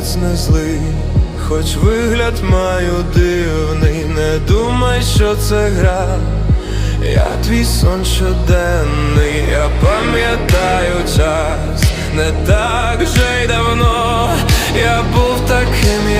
не злий, хоч вигляд маю дивний, не думай, що це гра. Я твій сон щоденний, я пам'ятаю час, не так вже й давно я був таким,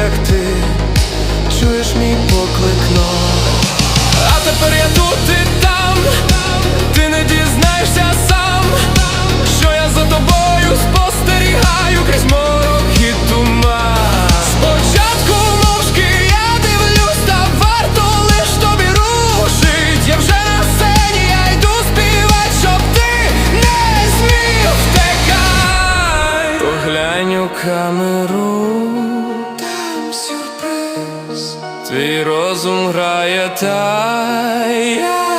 Твій розум грає та я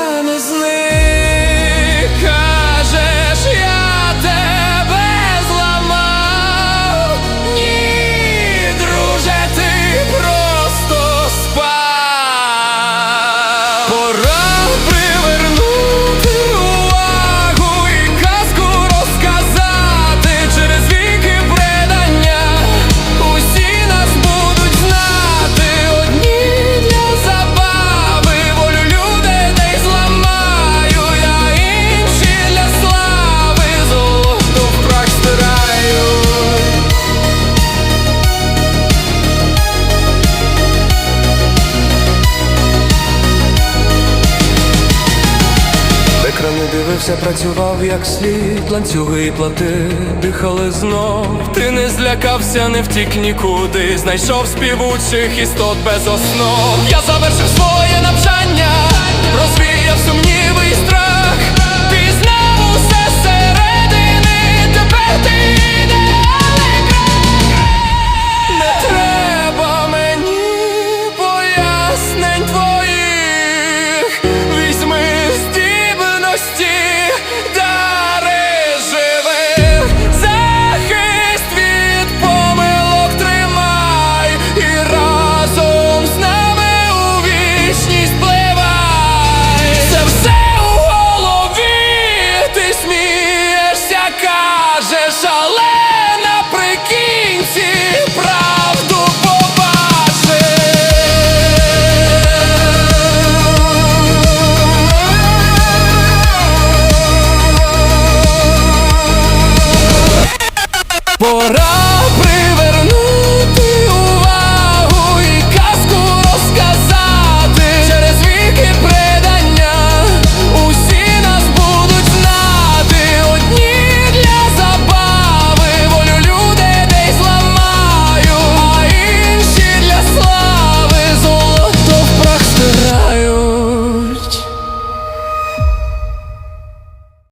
екрани працював як слід, ланцюги і плати дихали знов. Ти не злякався, не втік нікуди. Знайшов співучих істот без основ. Я завершив своє Шале, наприкінці, правду побачить.